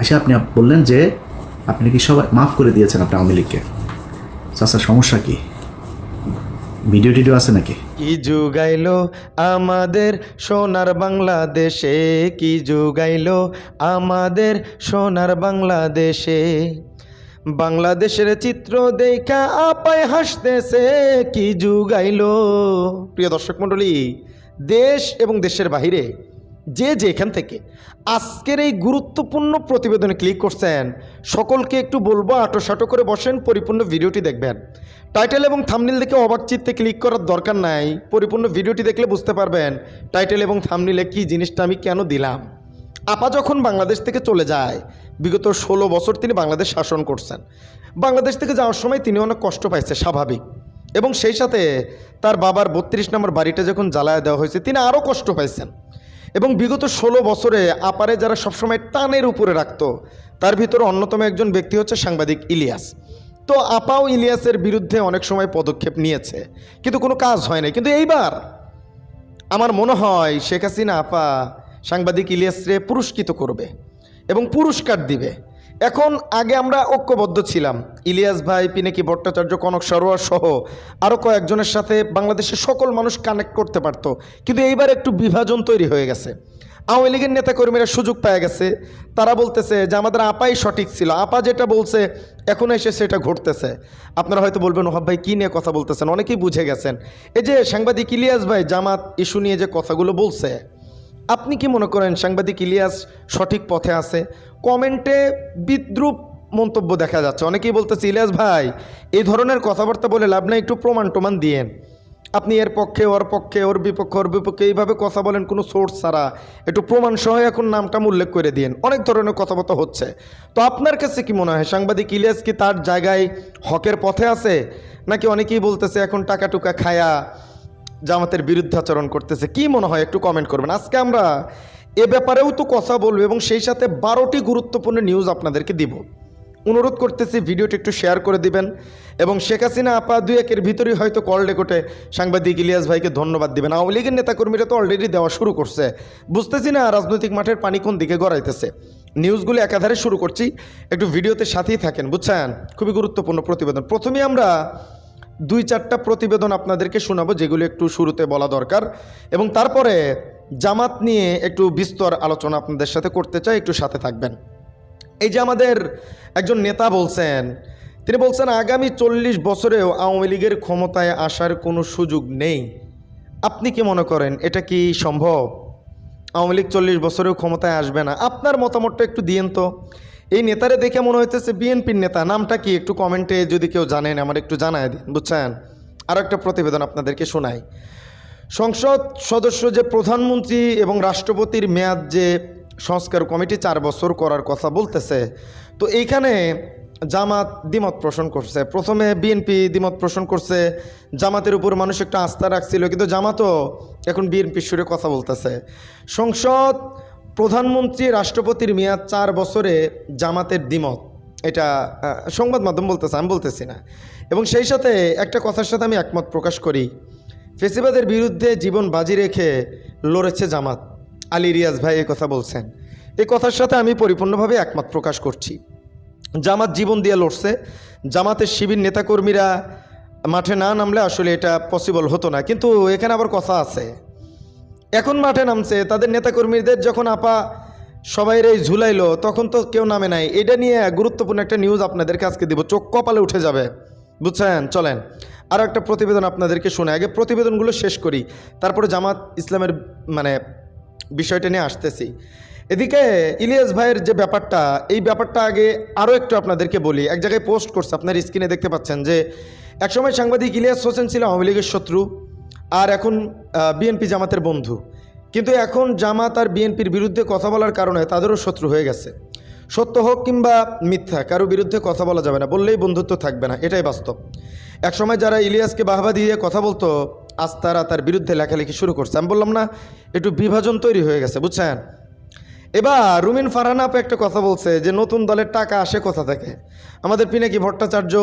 আচ্ছা আপনি বললেন যে আপনি কি সবাই মাফ করে দিয়েছেন আপনি আওয়ামী লীগকে। চাচা, সমস্যা কি? ভিডিও টিডিও আছে নাকি? কি যুগাইলো আমাদের সোনার বাংলাদেশে? কি যুগাইলো আমাদের সোনার বাংলাদেশে? বাংলাদেশের চিত্র দেখা আপায় হাসতেছে। কি যুগাইলো? প্রিয় দর্শক মণ্ডলী, দেশ এবং দেশের বাহিরে যে যেখান থেকে আজকের এই গুরুত্বপূর্ণ প্রতিবেদনে ক্লিক করছেন, সকলকে একটু বলব আটোসাটো করে বসেন, পরিপূর্ণ ভিডিওটি দেখবেন। টাইটেল এবং থামনিল দেখে অবাক চিত্তে ক্লিক করার দরকার নাই, পরিপূর্ণ ভিডিওটি দেখলে বুঝতে পারবেন টাইটেল এবং থামনিলে কি জিনিসটা আমি কেন দিলাম। আপা যখন বাংলাদেশ থেকে চলে যায়, বিগত ষোলো বছর তিনি বাংলাদেশ শাসন করছেন। বাংলাদেশ থেকে যাওয়ার সময় তিনি অনেক কষ্ট পাইছে, স্বাভাবিক। এবং সেই সাথে তার বাবার বত্রিশ নম্বর বাড়িটা যখন জ্বালায় দেওয়া হয়েছে, তিনি আরও কষ্ট পাইছেন। এবং বিগত ষোলো বছরে আপারে যারা সবসময় টানের উপরে রাখত, তার ভিতরে অন্যতম একজন ব্যক্তি হচ্ছে সাংবাদিক ইলিয়াস। তো আপাও ইলিয়াসের বিরুদ্ধে অনেক সময় পদক্ষেপ নিয়েছে, কিন্তু কোনো কাজ হয় নাই কিন্তু এইবার আমার মনে হয় শেখ হাসিনা আপা সাংবাদিক ইলিয়াসরে পুরস্কৃত করবে এবং পুরস্কার দিবে। এখন আগে আমরা ঐক্যবদ্ধ ছিলাম। ইলিয়াস ভাই, পিনাকি ভট্টাচার্য, কনক সরোয়ার সহ আরও কয়েকজনের সাথে বাংলাদেশের সকল মানুষ কানেক্ট করতে পারত। কিন্তু এইবার একটু বিভাজন তৈরি হয়ে গেছে। আওয়ামী লীগের নেতাকর্মীরা সুযোগ পেয়ে গেছে। তারা বলতেছে যে আমাদের আপাই সঠিক ছিল। আপা যেটা বলছে, এখন এসে সেটা ঘটতেছে। আপনারা হয়তো বলবেন, ওহাব ভাই, কী নিয়ে কথা বলতেছেন? অনেকেই বুঝে গেছেন। এই যে সাংবাদিক ইলিয়াস ভাই জামাত ইস্যু নিয়ে যে কথাগুলো বলছে আপনি কি মনে করেন সাংবাদিক ইলিয়াস সঠিক পথে আছে? কমেন্টে বিদ্রুপ মন্তব্য দেখা যাচ্ছে। অনেকেই বলতেছে, ইলিয়াস ভাই, এই ধরনের কথাবার্তা বলে লাভ নাই, একটু প্রমাণ টমান দিয়েন। আপনি এর পক্ষে, ওর পক্ষে, ওর বিপক্ষে ওর বিপক্ষে এইভাবে কথা বলেন, কোনো সোর্স ছাড়া। একটু প্রমাণ সহ এখন নামটা উল্লেখ করে দিন অনেক ধরনের কথাবার্তা হচ্ছে। তো আপনার কাছে কি মনে হয়, সাংবাদিক ইলিয়াস কি তার জায়গায় হকের পথে আছে? নাকি অনেকেই বলতেছে, এখন টাকা টুকা খায়া জামাতের বিরুদ্ধে আচরণ করতেছে। কি মনে হয় একটু কমেন্ট করবেন? আজকে আমরা এ ব্যাপারেও তো কথা বলব এবং সেই সাথে বারোটি গুরুত্বপূর্ণ নিউজ আপনাদেরকে দিব। অনুরোধ করতেছি ভিডিওটি একটু শেয়ার করে দিবেন এবং শেখ হাসিনা আপা দুই একের ভিতরেই হয়তো কল রেকর্ডে সাংবাদিক ইলিয়াস ভাইকে ধন্যবাদ দিবেন। আওয়ামী লীগের নেতাকর্মীরা তো অলরেডি দেওয়া শুরু করছে। বুঝতেছি না রাজনৈতিক মাঠের পানি কোন দিকে গড়াইতেছে। নিউজগুলো একাধারে শুরু করছি। একটু ভিডিওতে সাথেই থাকেন, বুঝছেন? খুবই গুরুত্বপূর্ণ প্রতিবেদন। প্রথমে আমরা দুই চারটা প্রতিবেদন আপনাদেরকে শোনাবো, যেগুলো একটু শুরুতে বলা দরকার। এবং তারপরে জামাত নিয়ে একটু বিস্তর আলোচনা আপনাদের সাথে করতে চাই, একটু সাথে থাকবেন। এই যে আমাদের একজন নেতা বলছেন, তিনি বলছেন, আগামী চল্লিশ বছরেও আওয়ামী লীগের ক্ষমতায় আসার কোনো সুযোগ নেই। আপনি কি মনে করেন, এটা কি সম্ভব? আওয়ামী লীগ চল্লিশ বছরেও ক্ষমতায় আসবে না। আপনার মতামতটা একটু দিয়েন তো। এই নেতারে দেখে মনে হইতেছে বিএনপির নেতা, নামটা কি একটু কমেন্টে যদি কেউ জানেন, আমার একটু জানায় দিন, বুঝছেন? আরও একটা প্রতিবেদন আপনাদেরকে শোনাই। সংসদ সদস্য যে প্রধানমন্ত্রী এবং রাষ্ট্রপতির মেয়াদ যে সংস্কার কমিটি চার বছর করার কথা বলতেছে, তো এইখানে জামাত দ্বিমত পোষণ করছে। প্রথমে বিএনপি দ্বিমত পোষণ করছে, জামাতের উপর মানুষ একটু আস্থা রাখছিল, কিন্তু জামাতও এখন বিএনপির সুরে কথা বলতেছে। সংসদ প্রধানমন্ত্রী রাষ্ট্রপতির মেয়াদ চার বছরে জামাতের দ্বিমত। এটা সংবাদ মাধ্যম বলতেছে, আমি বলতেছি না। এবং সেই সাথে একটা কথার সাথে আমি একমত প্রকাশ করি। ফেসিবাদের বিরুদ্ধে জীবন বাজি রেখে লড়েছে জামাত। আলী রিয়াজ ভাই এ কথা বলছেন। এই কথার সাথে আমি পরিপূর্ণভাবে একমত প্রকাশ করছি। জামাত জীবন দিয়ে লড়ছে। জামাতের শিবির নেতাকর্মীরা মাঠে না নামলে আসলে এটা পসিবল হতো না। কিন্তু এখানে আবার কথা আছে। এখন মাঠে নামছে, তাদের নেতাকর্মীদের যখন আপা সবাই এই ঝুলাইলো, তখন তো কেউ নামে নাই। এটা নিয়ে গুরুত্বপূর্ণ একটা নিউজ আপনাদেরকে আজকে দিব। চোখ কপালে উঠে যাবে। বুঝছেন? চলেন। আরও একটা প্রতিবেদন আপনাদেরকে শুনে আগে প্রতিবেদনগুলো শেষ করি। তারপরে জামাত ইসলামের মানে বিষয়টা নিয়ে আসতেছি। এদিকে ইলিয়াস ভাইয়ের যে ব্যাপারটা, এই ব্যাপারটা আগে আরও একটু আপনাদেরকে বলি। এক জায়গায় পোস্ট করছে, আপনার স্ক্রিনে দেখতে পাচ্ছেন যে, একসময় সাংবাদিক ইলিয়াস হোসেন ছিল আওয়ামী লীগের শত্রু। আর এখন বিএনপি জামাতের বন্ধু। কিন্তু এখন জামাত আর বিএনপির বিরুদ্ধে কথা বলার কারণে তাদেরও শত্রু হয়ে গেছে। সত্য হোক কিংবা মিথ্যা, কারও বিরুদ্ধে কথা বলা যাবে না, বললেই বন্ধুত্ব থাকবে না, এটাই বাস্তব। একসময় যারা ইলিয়াসকে বাহবা দিয়ে কথা বলতো, আজ তারা তার বিরুদ্ধে লেখালেখি শুরু করছে। আমি বললাম, না, একটু বিভাজন তৈরি হয়ে গেছে, বুঝছেন? এবার রুমিন ফারহান আপু একটা কথা বলছে যে, নতুন দলের টাকা আসে কোথা থেকে? আমাদের পিনাকি ভট্টাচার্য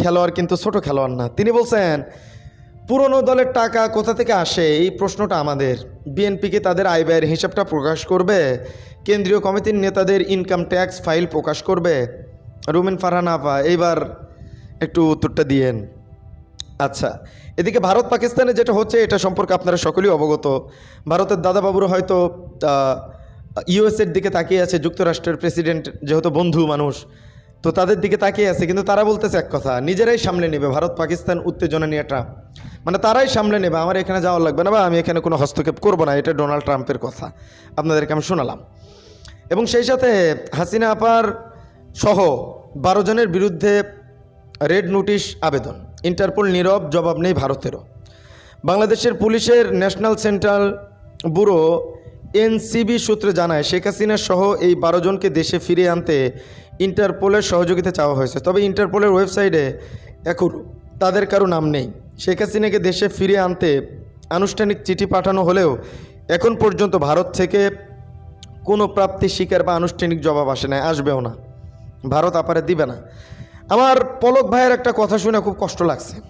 খেলোয়াড়, কিন্তু ছোট খেলোয়াড় না। তিনি বলছেন পুরনো দলের টাকা কোথা থেকে আসে? এই প্রশ্নটা আমাদের। বিএনপিকে তাদের আয় ব্যয়ের হিসাবটা প্রকাশ করবে। কেন্দ্রীয় কমিটির নেতাদের ইনকাম ট্যাক্স ফাইল প্রকাশ করবে। রুমিন ফারহান আপা, এইবার একটু উত্তরটা দিয়েন। আচ্ছা এদিকে ভারত পাকিস্তানে যেটা হচ্ছে, এটা সম্পর্কে আপনারা সকলেই অবগত। ভারতের দাদাবাবুরা হয়তো ইউএসের দিকে তাকিয়ে আছে, যুক্তরাষ্ট্রের প্রেসিডেন্ট যেহেতু বন্ধু মানুষ তো তাদের দিকে তাকিয়ে আছে, কিন্তু তারা বলতেছে এক কথা, নিজেরাই সামলে নেবে, ভারত পাকিস্তান উত্তেজনা নিয়ে ট্রাম্প। মানে তারাই সামলে নেবে, আমার এখানে যাওয়া লাগবে না বা আমি এখানে কোনো হস্তক্ষেপ করব না, এটা ডোনাল্ড ট্রাম্পের কথা, আপনাদেরকে আমি শোনালাম। এবং সেই সাথে হাসিনা আপার সহ বারো জনের বিরুদ্ধে রেড নোটিশ আবেদন, ইন্টারপোল নীরব, জবাব নেই ভারতেরও। বাংলাদেশের পুলিশের ন্যাশনাল সেন্ট্রাল ব্যুরো এনসিবি সূত্রে জানায়, শেখ হাসিনা সহ এই বারো জনকে দেশে ফিরিয়ে আনতে ইন্টারপোলের সহযোগিতা চাওয়া হয়েছে। তবে ইন্টারপোলের ওয়েবসাইটে এখন তাদের কারও নাম নেই। শেখ হাসিনাকে দেশে ফিরে আনতে আনুষ্ঠানিক চিঠি পাঠানো হলেও এখন পর্যন্ত ভারত থেকে কোনো প্রাপ্তি স্বীকার বা আনুষ্ঠানিক জবাব আসে না আসবেও না। ভারত আপারে দিবে না। আমার পলক ভাইয়ের একটা কথা শুনে খুব কষ্ট লাগছে।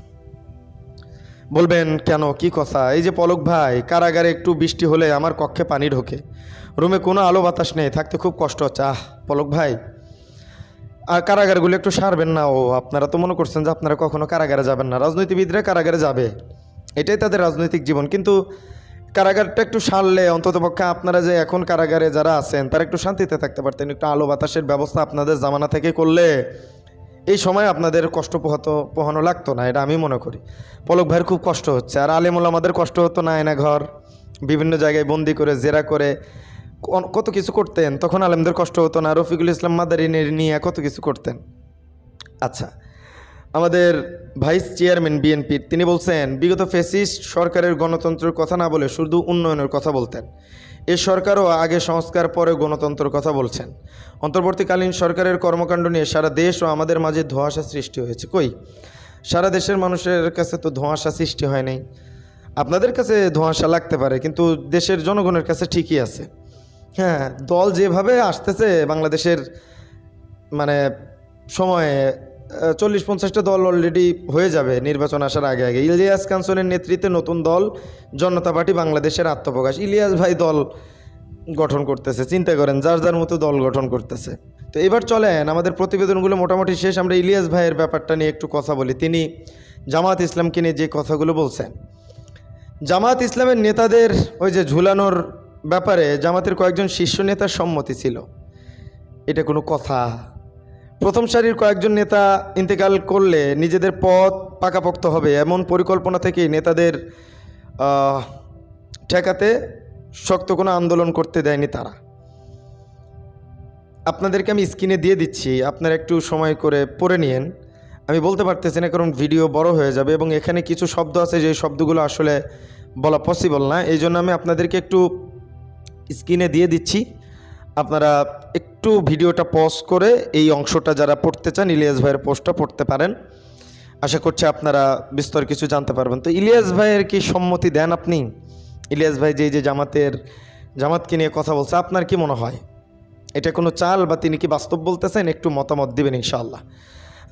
বলবেন, কেন? কি কথা? এই যে পলক ভাই, কারাগারে একটু বৃষ্টি হলে আমার কক্ষে পানি ঢোকে। রুমে কোনো আলো বাতাস নেই, থাকতে খুব কষ্ট হচ্ছে। আহ, পলক ভাই আর কারাগারগুলো একটু সারবেন না, ও, আপনারা তো মনে করছেন যে আপনারা কখনো কারাগারে যাবেন না, রাজনীতিবিদরা কারাগারে যাবে। এটাই তাদের রাজনৈতিক জীবন। কিন্তু কারাগারটা একটু সারলে অন্ততপক্ষে আপনারা যে এখন কারাগারে যারা আছেন, তারা একটু শান্তিতে থাকতে পারতেন, একটু আলো বাতাসের ব্যবস্থা আপনাদের জামানা থেকে করলে এই সময় আপনাদের কষ্ট পোহাতো, পোহানো লাগতো না, এটা আমি মনে করি। পলক ভাইয়ের খুব কষ্ট হচ্ছে, আর আলেমুল আমাদের কষ্ট হতো না এনা ঘর বিভিন্ন জায়গায় বন্দি করে, জেরা করে কত কিছু করতেন? তখন আলেমদের কষ্ট হতো না। রফিকুল ইসলাম মাদারি নিয়ে কত কিছু করতেন? আচ্ছা আমাদের ভাইস চেয়ারম্যান বিএনপির, তিনি বলছেন, বিগত ফেসিস্ট সরকারের গণতন্ত্রের কথা না বলে শুধু উন্নয়নের কথা বলতেন। এ সরকারও আগে সংস্কার, পরে গণতন্ত্রের কথা বলছেন। অন্তর্বর্তীকালীন সরকারের কর্মকাণ্ড নিয়ে সারা দেশ ও আমাদের মাঝে ধোঁয়াশা সৃষ্টি হয়েছে। কই? সারা দেশের মানুষের কাছে তো ধোঁয়াশা সৃষ্টি হয় নাই। আপনাদের কাছে ধোঁয়াশা লাগতে পারে, কিন্তু দেশের জনগণের কাছে ঠিকই আছে। হ্যাঁ দল যেভাবে আসতেছে বাংলাদেশের মানে সময়ে চল্লিশ পঞ্চাশটা দল অলরেডি হয়ে যাবে নির্বাচন আসার আগে আগে। ইলিয়াস কাঞ্চনের নেতৃত্বে নতুন দল জনতা পার্টি বাংলাদেশের আত্মপ্রকাশ। ইলিয়াস ভাই দল গঠন করতেছে, চিন্তা করেন, যার যার মতো দল গঠন করতেছে। তো এবার চলেন, আমাদের প্রতিবেদনগুলো মোটামুটি শেষ, আমরা ইলিয়াস ভাইয়ের ব্যাপারটা নিয়ে একটু কথা বলি। তিনি জামাত ইসলামকে নিয়ে যে কথাগুলো বলছেন, জামাত ইসলামের নেতাদের ওই যে ঝুলানোর ব্যাপারে জামাতের কয়েকজন শীর্ষ নেতার সম্মতি ছিল। এটা কোনো কথা। প্রথম সারির কয়েকজন নেতা ইন্তেকাল করলে নিজেদের পথ পাকাপোক্ত হবে এমন পরিকল্পনা থেকেই নেতাদের ঠেকাতে শক্ত কোনো আন্দোলন করতে দেয়নি তারা। আপনাদেরকে আমি স্ক্রিনে দিয়ে দিচ্ছি, আপনারা একটু সময় করে পড়ে নিয়েন। আমি বলতে পারতেছি না কারণ ভিডিও বড় হয়ে যাবে এবং এখানে কিছু শব্দ আছে যে শব্দগুলো আসলে বলা পসিবল না। এই জন্য আমি আপনাদেরকে একটু স্ক্রিনে দিয়ে দিচ্ছি। আপনারা একটু ভিডিওটা পজ করে এই অংশটা যারা পড়তে চান, ইলিয়াস ভাইয়ের পোস্টটা পড়তে পারেন। আশা করছি আপনারা বিস্তর কিছু জানতে পারবেন। তো ইলিয়াস ভাইয়ের কি সম্মতি দেন আপনি? ইলিয়াস ভাই যে যে জামাতের, জামাতকে নিয়ে কথা বলছে, আপনার কি মনে হয়? এটা কোনো চাল বা তিনি কি বাস্তব বলতেছেন? একটু মতামত দিবেন ইনশাআল্লাহ।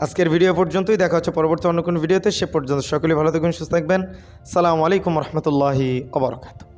আজকের ভিডিও পর্যন্তই, দেখা হচ্ছে পরবর্তী অন্য কোনো ভিডিওতে। সে পর্যন্ত সকলে ভালো থাকবেন, সুস্থ থাকবেন। সালামু আলাইকুম রহমতুল্লাহি ওবরাকাতু